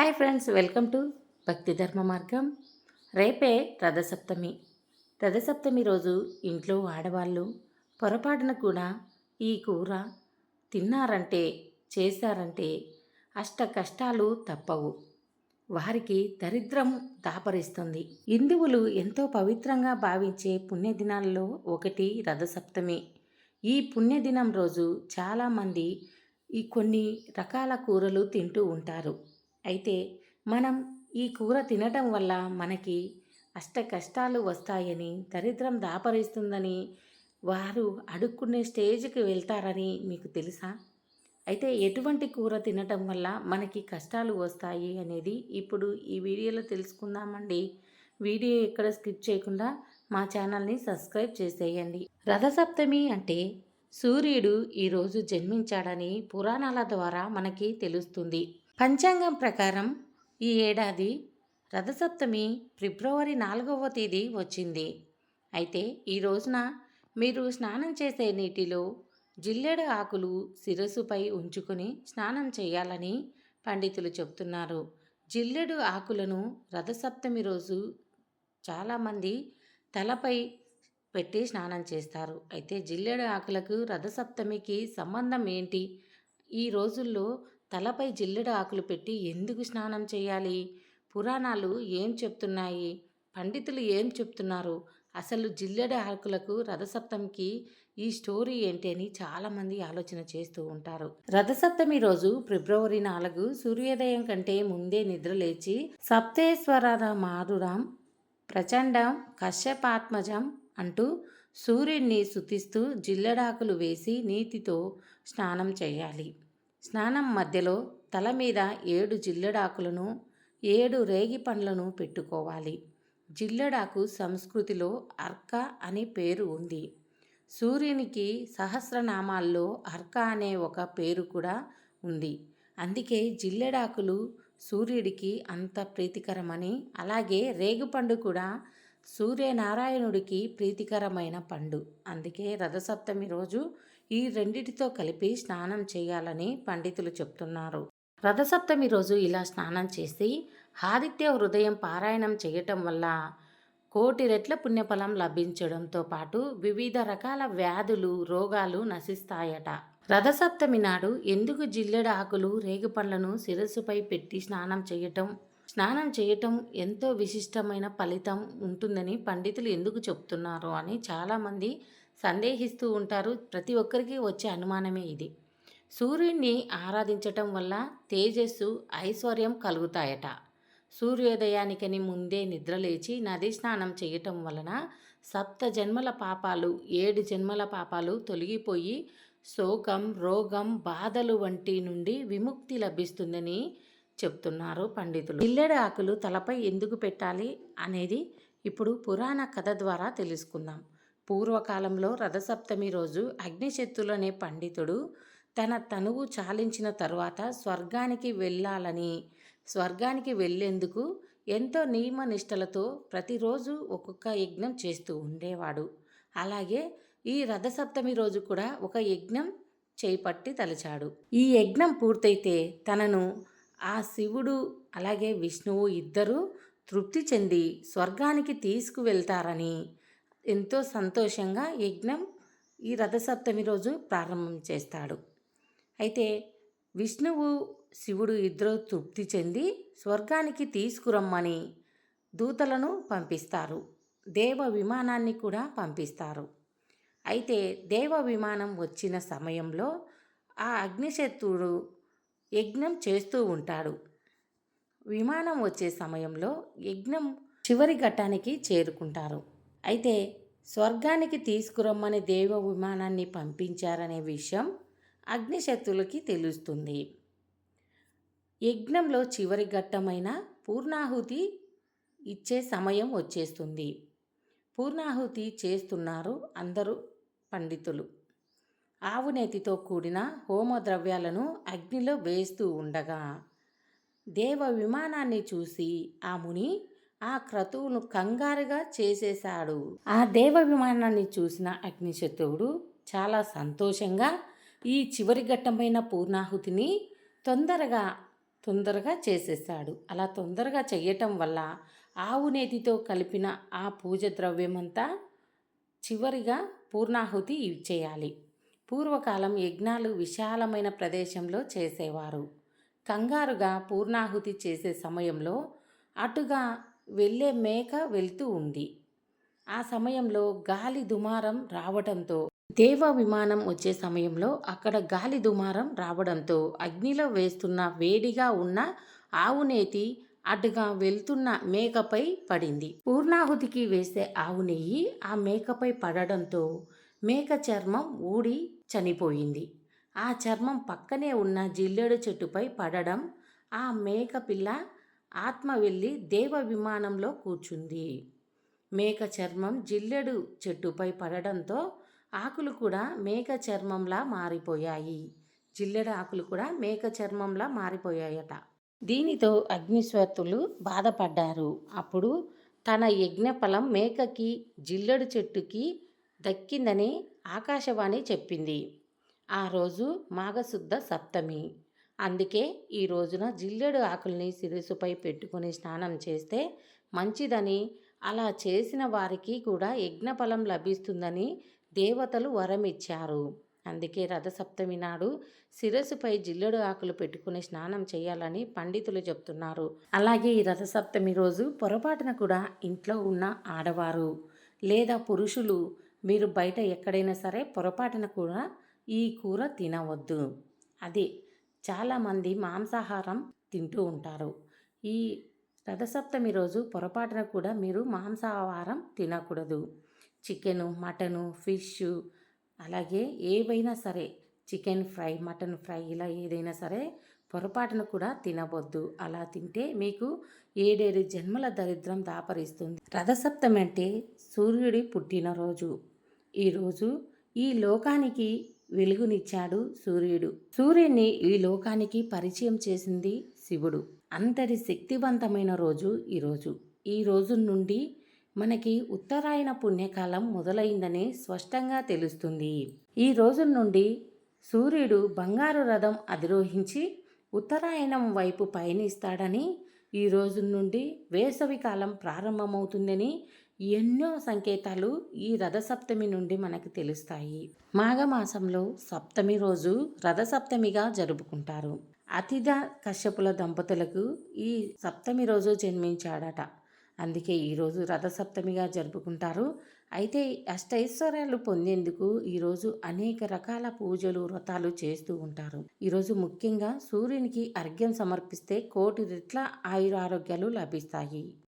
Hi friends welcome to భక్తి ధర్మ మార్గం. రేపే రథసప్తమి. రథసప్తమి రోజు ఇంట్లో ఆడవాళ్ళు పొరపాటున కూడా ఈ కూర తిన్నారంటే చేశారంటే అష్ట కష్టాలు తప్పవు. వారికి దరిద్రం దాపరిస్తుంది. హిందువులు ఎంతో పవిత్రంగా భావించే పుణ్యదినాల్లో ఒకటి రథసప్తమి. ఈ పుణ్యదినం రోజు చాలామంది ఈ కొన్ని రకాల కూరలు తింటూ ఉంటారు. అయితే మనం ఈ కూర తినటం వల్ల మనకి అష్ట కష్టాలు వస్తాయని దరిద్రం దాపరిస్తుందని వారు అడుక్కునే స్టేజ్కి వెళ్తారని మీకు తెలుసా? అయితే ఎటువంటి కూర తినటం వల్ల మనకి కష్టాలు వస్తాయి అనేది ఇప్పుడు ఈ వీడియోలో తెలుసుకుందామండి. వీడియో ఎక్కడ స్కిప్ చేయకుండా మా ఛానల్ని సబ్స్క్రైబ్ చేసేయండి. రథసప్తమి అంటే సూర్యుడు ఈరోజు జన్మించాడని పురాణాల ద్వారా మనకి తెలుస్తుంది. పంచాంగం ప్రకారం ఈ ఏడాది రథసప్తమి ఫిబ్రవరి నాలుగవ తేదీ వచ్చింది. అయితే ఈ రోజున మీరు స్నానం చేసే నీటిలో జిల్లెడ ఆకులు శిరస్సుపై ఉంచుకొని స్నానం చేయాలని పండితులు చెబుతున్నారు. జిల్లెడు ఆకులను రథసప్తమి రోజు చాలామంది తలపై పెట్టి స్నానం చేస్తారు. అయితే జిల్లెడు ఆకులకు రథసప్తమికి సంబంధం ఏంటి? ఈ రోజుల్లో తలపై జిల్లెడు ఆకులు పెట్టి ఎందుకు స్నానం చేయాలి? పురాణాలు ఏం చెప్తున్నాయి? పండితులు ఏం చెప్తున్నారు? అసలు జిల్లెడ ఆకులకు రథసప్తమికి ఈ స్టోరీ ఏంటి అని చాలామంది ఆలోచన చేస్తూ ఉంటారు. రథసప్తమి రోజు ఫిబ్రవరి నాలుగు సూర్యోదయం కంటే ముందే నిద్ర లేచి సప్తేశ్వర మారురాం ప్రచండం కశ్యపాత్మజం అంటూ సూర్యుడిని శుతిస్తూ జిల్లెడాకులు వేసి నీటితో స్నానం చేయాలి. స్నానం మధ్యలో తల మీద ఏడు జిల్లెడాకులను ఏడు రేగి పండ్లను పెట్టుకోవాలి. జిల్లెడాకు సంస్కృతిలో అర్క అని పేరు ఉంది. సూర్యునికి సహస్రనామాల్లో అర్క అనే ఒక పేరు కూడా ఉంది. అందుకే జిల్లెడాకులు సూర్యుడికి అంత ప్రీతికరమని అలాగే రేగుపండు కూడా సూర్యనారాయణుడికి ప్రీతికరమైన పండు. అందుకే రథసప్తమి రోజు ఈ రెండిటితో కలిపి స్నానం చేయాలని పండితులు చెప్తున్నారు. రథసప్తమి రోజు ఇలా స్నానం చేసి ఆదిత్య హృదయం పారాయణం చేయటం వల్ల కోటి రెట్ల పుణ్యఫలం లభించడంతో పాటు వివిధ రకాల వ్యాధులు రోగాలు నశిస్తాయట. రథసప్తమి నాడు ఎందుకు జిల్లెడ ఆకులు రేగుపండ్లను శిరస్సుపై పెట్టి స్నానం చేయటం స్నానం చేయటం ఎంతో విశిష్టమైన ఫలితం ఉంటుందని పండితులు ఎందుకు చెప్తున్నారు అని చాలామంది సందేహిస్తూ ఉంటారు. ప్రతి ఒక్కరికి వచ్చే అనుమానమే ఇది. సూర్యుడిని ఆరాధించటం వల్ల తేజస్సు ఐశ్వర్యం కలుగుతాయట. సూర్యోదయానికని ముందే నిద్రలేచి నది స్నానం చేయటం వలన సప్త జన్మల పాపాలు ఏడు జన్మల పాపాలు తొలగిపోయి శోకం రోగం బాధలు వంటి నుండి విముక్తి లభిస్తుందని చెప్తున్నారు పండితులు. ఇల్లెడ ఆకులు తలపై ఎందుకు పెట్టాలి అనేది ఇప్పుడు పురాణ కథ ద్వారా తెలుసుకుందాం. పూర్వకాలంలో రథసప్తమి రోజు అగ్నిశత్తులు అనే పండితుడు. తన తనువు చాలించిన తరువాత స్వర్గానికి వెళ్ళాలని స్వర్గానికి వెళ్ళేందుకు ఎంతో నియమ నిష్టలతో ప్రతిరోజు ఒక్కొక్క యజ్ఞం చేస్తూ ఉండేవాడు. అలాగే ఈ రథసప్తమి రోజు కూడా ఒక యజ్ఞం చేపట్టి తలచాడు. ఈ యజ్ఞం పూర్తయితే తనను ఆ శివుడు అలాగే విష్ణువు ఇద్దరూ తృప్తి చెంది స్వర్గానికి తీసుకువెళ్తారని ఎంతో సంతోషంగా యజ్ఞం ఈ రథసప్తమి రోజు ప్రారంభం చేస్తాడు. అయితే విష్ణువు శివుడు ఇద్దరు తృప్తి చెంది స్వర్గానికి తీసుకురమ్మని దూతలను పంపిస్తారు. దేవ విమానాన్ని కూడా పంపిస్తారు. అయితే దేవ విమానం వచ్చిన సమయంలో ఆ అగ్నిశత్రుడు యజ్ఞం చేస్తూ ఉంటాడు. విమానం వచ్చే సమయంలో యజ్ఞం చివరి ఘట్టానికి చేరుకుంటారు. అయితే స్వర్గానికి తీసుకురమ్మని దేవ విమానాన్ని పంపించారనే విషయం అగ్నిశత్రులకి తెలుస్తుంది. యజ్ఞంలో చివరి ఘట్టమైన పూర్ణాహుతి ఇచ్చే సమయం వచ్చేస్తుంది. పూర్ణాహుతి చేస్తున్నారు అందరూ పండితులు. ఆవునేతితో కూడిన హోమ ద్రవ్యాలను అగ్నిలో వేస్తూ ఉండగా దేవ విమానాన్ని చూసి ఆ ముని ఆ క్రతువును కంగారుగా చేసేశాడు. ఆ దేవ విమానాన్ని చూసిన అగ్నిశత్రువుడు చాలా సంతోషంగా ఈ చివరి ఘట్టమైన పూర్ణాహుతిని తొందరగా తొందరగా చేసేసాడు అలా తొందరగా చేయటం వల్ల ఆవు నేతితో కలిపిన ఆ పూజ ద్రవ్యమంతా చివరిగా పూర్ణాహుతి ఇచ్చేయాలి. పూర్వకాలం యజ్ఞాలు విశాలమైన ప్రదేశంలో చేసేవారు. కంగారుగా పూర్ణాహుతి చేసే సమయంలో అటుగా వెళ్ళే మేక వెళ్తూ ఉంది. ఆ సమయంలో గాలి దుమారం రావడంతో దేవ విమానం వచ్చే సమయంలో అక్కడ గాలి దుమారం రావడంతో అగ్నిలో వేస్తున్న వేడిగా ఉన్న ఆవు నేతి అటుగా వెళ్తున్న మేకపై పడింది. పూర్ణాహుతికి వేసే ఆవు నెయ్యి ఆ మేకపై పడడంతో మేక చర్మం ఊడి చనిపోయింది. ఆ చర్మం పక్కనే ఉన్న జిల్లేడు చెట్టుపై పడడం ఆ మేక పిల్ల ఆత్మ వెళ్ళి దేవ విమానంలో కూర్చుంది. మేక చర్మం జిల్లెడు చెట్టుపై పడడంతో ఆకులు కూడా మేక చర్మంలా మారిపోయాయి. జిల్లెడు ఆకులు కూడా మేక చర్మంలా మారిపోయాయట. దీనితో అగ్నిశ్వతులు బాధపడ్డారు. అప్పుడు తన యజ్ఞఫలం మేకకి జిల్లెడు చెట్టుకి దక్కిందని ఆకాశవాణి చెప్పింది. ఆ రోజు మాఘశుద్ధ సప్తమి. అందుకే ఈ రోజున జిల్లెడు ఆకుల్ని శిరస్సుపై పెట్టుకుని స్నానం చేస్తే మంచిదని. అలా చేసిన వారికి కూడా యజ్ఞఫలం లభిస్తుందని దేవతలు వరమిచ్చారు. అందుకే రథసప్తమి నాడు శిరస్సుపై జిల్లెడు ఆకులు పెట్టుకుని స్నానం చేయాలని పండితులు చెప్తున్నారు. అలాగే ఈ రథసప్తమి రోజు పొరపాటున కూడా ఇంట్లో ఉన్న ఆడవారు లేదా పురుషులు మీరు బయట ఎక్కడైనా సరే పొరపాటున కూడా ఈ కూర తినవద్దు. అది చాలామంది మాంసాహారం తింటూ ఉంటారు. ఈ రథసప్తమి రోజు పొరపాటున కూడా మీరు మాంసాహారం తినకూడదు. చికెను మటను ఫిష్ అలాగే ఏవైనా సరే చికెన్ ఫ్రై మటన్ ఫ్రై ఇలా ఏదైనా సరే పొరపాటున కూడా తినవద్దు. అలా తింటే మీకు ఏడేడు జన్మల దరిద్రం దాపరిస్తుంది. రథసప్తమి అంటే సూర్యుడి పుట్టినరోజు. ఈరోజు ఈ లోకానికి వెలుగునిచ్చాడు సూర్యుడు. సూర్యుని ఈ లోకానికి పరిచయం చేసింది శివుడు. అంతటి శక్తివంతమైన రోజు ఈరోజు ఈ రోజు నుండి మనకి ఉత్తరాయణ పుణ్యకాలం మొదలైందని స్పష్టంగా తెలుస్తుంది. ఈ రోజు నుండి సూర్యుడు బంగారు రథం అధిరోహించి ఉత్తరాయణం వైపు పయనిస్తాడని ఈ రోజు నుండి వేసవి కాలం ప్రారంభమవుతుందని ఎన్నో సంకేతాలు ఈ రథసప్తమి నుండి మనకు తెలుస్తాయి. మాఘమాసంలో సప్తమి రోజు రథసప్తమిగా జరుపుకుంటారు. అతిథ కశ్యపుల దంపతులకు ఈ సప్తమి రోజు జన్మించాడట. అందుకే ఈరోజు రథసప్తమిగా జరుపుకుంటారు. అయితే అష్టైశ్వర్యాలు పొందేందుకు ఈరోజు అనేక రకాల పూజలు వ్రతాలు చేస్తూ ఉంటారు. ఈరోజు ముఖ్యంగా సూర్యునికి అర్ఘ్యం సమర్పిస్తే కోటి రెట్ల ఆయురారోగ్యాలు లభిస్తాయి.